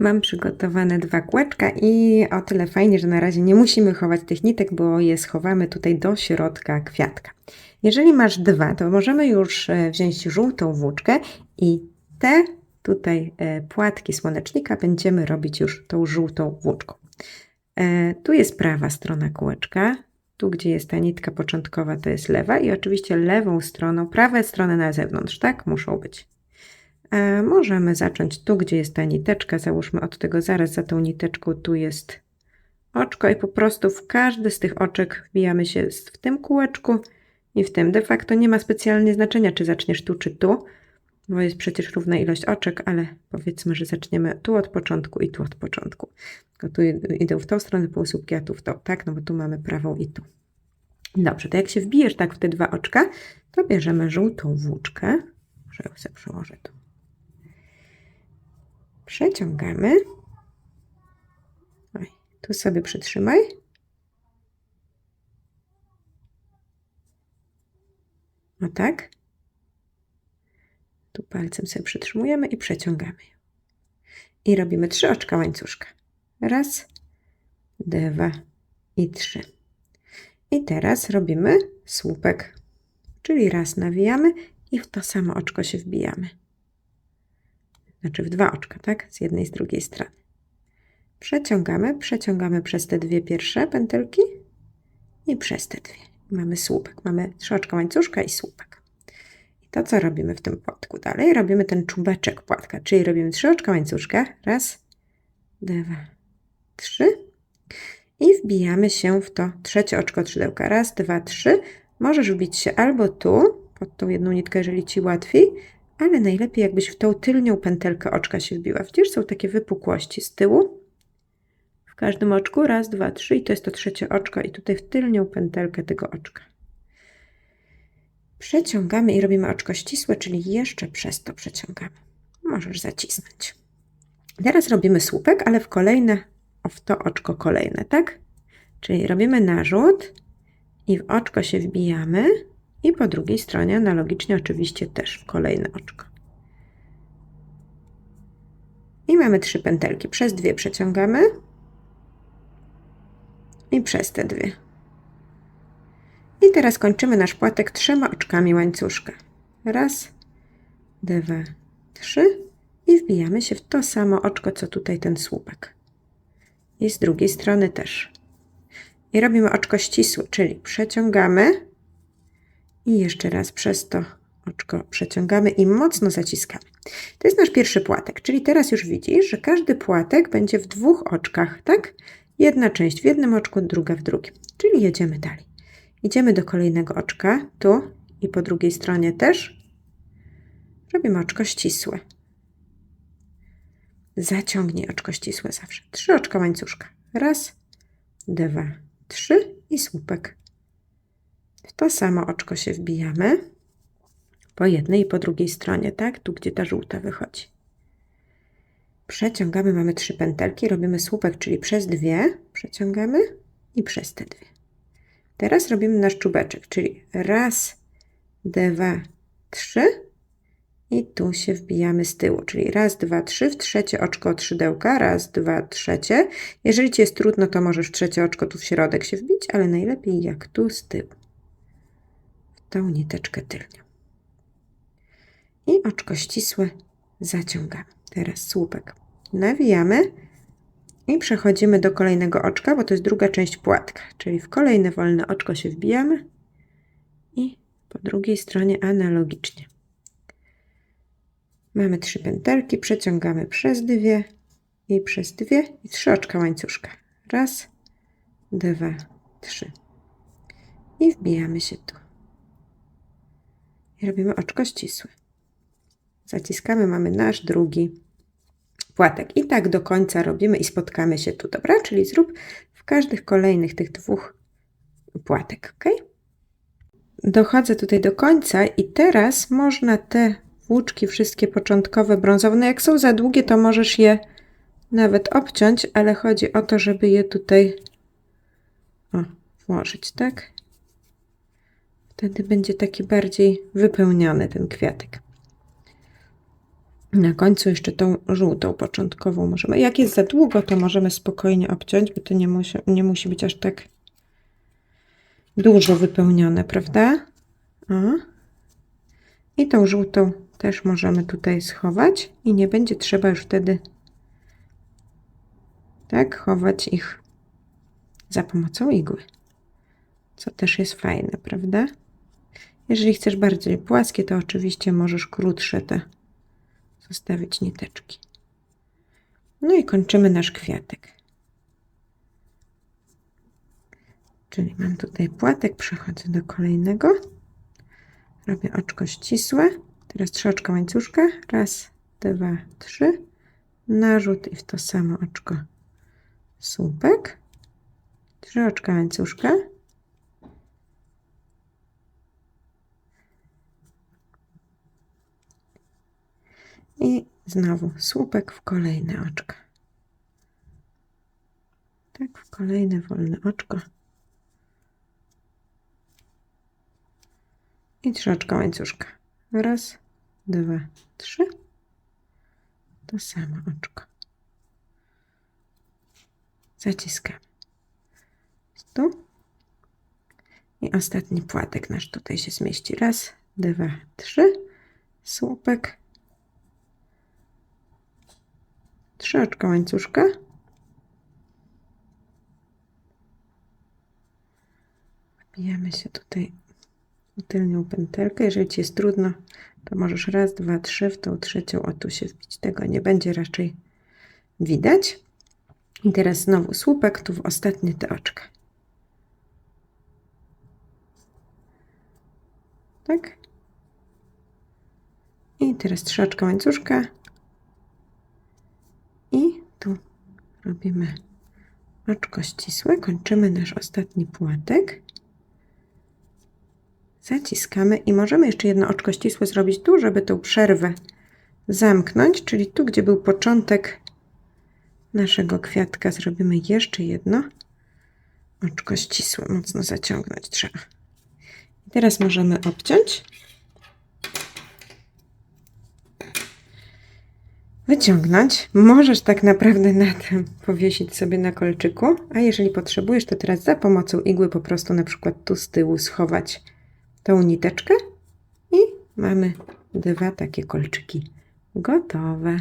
Mam przygotowane dwa kółeczka i o tyle fajnie, że na razie nie musimy chować tych nitek, bo je schowamy tutaj do środka kwiatka. Jeżeli masz dwa, to możemy już e, wziąć żółtą włóczkę i te tutaj e, płatki słonecznika będziemy robić już tą żółtą włóczką. E, Tu jest prawa strona kółeczka, tu gdzie jest ta nitka początkowa to jest lewa i oczywiście lewą stroną, prawe strony na zewnątrz, tak? Muszą być. Możemy zacząć tu, gdzie jest ta niteczka. Załóżmy od tego zaraz za tą niteczką tu jest oczko i po prostu w każdy z tych oczek wbijamy się w tym kółeczku i w tym. De facto nie ma specjalnie znaczenia, czy zaczniesz tu, czy tu, bo jest przecież równa ilość oczek, ale powiedzmy, że zaczniemy tu od początku i tu od początku. Tylko tu idę w tą stronę półsłupki, a tu w tą, tak? No bo tu mamy prawą i tu. Dobrze, to jak się wbijesz tak w te dwa oczka, to bierzemy żółtą włóczkę. Może ją sobie przełożę tu. Przeciągamy. Oj, tu sobie przytrzymaj. O tak. Tu palcem sobie przytrzymujemy i przeciągamy. I robimy trzy oczka łańcuszka. Raz, dwa i trzy. I teraz robimy słupek, czyli raz nawijamy i w to samo oczko się wbijamy. Znaczy w dwa oczka, tak? Z jednej z drugiej strony. Przeciągamy, przeciągamy przez te dwie pierwsze pętelki i przez te dwie. Mamy słupek, mamy trzy oczka łańcuszka i słupek. I to, co robimy w tym płatku dalej, robimy ten czubeczek płatka, czyli robimy trzy oczka łańcuszka. Raz, dwa, trzy. I wbijamy się w to trzecie oczko trzydełka. Raz, dwa, trzy. Możesz wbić się albo tu, pod tą jedną nitkę, jeżeli Ci łatwiej, ale najlepiej jakbyś w tą tylnią pętelkę oczka się wbiła. Widzisz, są takie wypukłości z tyłu. W każdym oczku raz, dwa, trzy i to jest to trzecie oczko i tutaj w tylnią pętelkę tego oczka. Przeciągamy i robimy oczko ścisłe, czyli jeszcze przez to przeciągamy. Możesz zacisnąć. Teraz robimy słupek, ale w kolejne, w to oczko kolejne, tak? Czyli robimy narzut i w oczko się wbijamy i po drugiej stronie analogicznie oczywiście też kolejne oczko. I mamy trzy pętelki. Przez dwie przeciągamy i przez te dwie. I teraz kończymy nasz płatek trzema oczkami łańcuszka. Raz, dwa, trzy i wbijamy się w to samo oczko, co tutaj ten słupek. I z drugiej strony też. I robimy oczko ścisłe, czyli przeciągamy i jeszcze raz przez to oczko przeciągamy i mocno zaciskamy. To jest nasz pierwszy płatek, czyli teraz już widzisz, że każdy płatek będzie w dwóch oczkach, tak? Jedna część w jednym oczku, druga w drugim. Czyli jedziemy dalej. Idziemy do kolejnego oczka, tu i po drugiej stronie też. Robimy oczko ścisłe. Zaciągnij oczko ścisłe zawsze. Trzy oczka łańcuszka. Raz, dwa, trzy i słupek. W to samo oczko się wbijamy po jednej i po drugiej stronie, tak? Tu, gdzie ta żółta wychodzi. Przeciągamy, mamy trzy pętelki, robimy słupek, czyli przez dwie przeciągamy i przez te dwie. Teraz robimy nasz czubeczek, czyli raz, dwa, trzy i tu się wbijamy z tyłu, czyli raz, dwa, trzy, w trzecie oczko trzydełka, raz, dwa, trzecie. Jeżeli Ci jest trudno, to możesz w trzecie oczko tu w środek się wbić, ale najlepiej jak tu z tyłu. Tą niteczkę tylnią. I oczko ścisłe zaciągamy. Teraz słupek nawijamy i przechodzimy do kolejnego oczka, bo to jest druga część płatka, czyli w kolejne wolne oczko się wbijamy i po drugiej stronie analogicznie. Mamy trzy pętelki, przeciągamy przez dwie i przez dwie i trzy oczka łańcuszka. Raz, dwa, trzy. I wbijamy się tu. I robimy oczko ścisłe. Zaciskamy, mamy nasz drugi płatek. I tak do końca robimy i spotkamy się tu, dobra? Czyli zrób w każdych kolejnych tych dwóch płatek, ok? Dochodzę tutaj do końca i teraz można te włóczki wszystkie początkowe brązowe, no jak są za długie, to możesz je nawet obciąć, ale chodzi o to, żeby je tutaj o, włożyć, tak? Wtedy będzie taki bardziej wypełniony ten kwiatek. Na końcu jeszcze tą żółtą początkową możemy. Jak jest za długo, to możemy spokojnie obciąć, bo to nie musi, nie musi być aż tak dużo wypełnione, prawda? O. I tą żółtą też możemy tutaj schować i nie będzie trzeba już wtedy tak chować ich za pomocą igły. Co też jest fajne, prawda? Jeżeli chcesz bardziej płaskie, to oczywiście możesz krótsze te zostawić niteczki. No i kończymy nasz kwiatek. Czyli mam tutaj płatek, przechodzę do kolejnego. Robię oczko ścisłe. Teraz trzy oczka łańcuszka. Raz, dwa, trzy. Narzut i w to samo oczko słupek. Trzy oczka łańcuszka. I znowu słupek w kolejne oczko. Tak, w kolejne wolne oczko. I trzy oczka łańcuszka. Raz, dwa, trzy. To samo oczko. Zaciskamy. Tu. I ostatni płatek nasz tutaj się zmieści. Raz, dwa, trzy. Słupek. Oczka łańcuszka. Wbijamy się tutaj w tylnią pętelkę. Jeżeli Ci jest trudno, to możesz raz, dwa, trzy w tą trzecią o tu się wbić. Tego nie będzie raczej widać. I teraz znowu słupek tu w ostatnie te oczka. Tak? I teraz trzy oczka łańcuszka. I tu robimy oczko ścisłe. Kończymy nasz ostatni płatek. Zaciskamy i możemy jeszcze jedno oczko ścisłe zrobić tu, żeby tą przerwę zamknąć, czyli tu, gdzie był początek naszego kwiatka, zrobimy jeszcze jedno oczko ścisłe. Mocno zaciągnąć trzeba. Teraz możemy obciąć. Wyciągnąć. Możesz tak naprawdę na tym powiesić sobie na kolczyku, a jeżeli potrzebujesz, to teraz za pomocą igły po prostu na przykład tu z tyłu schować tą niteczkę i mamy dwa takie kolczyki gotowe.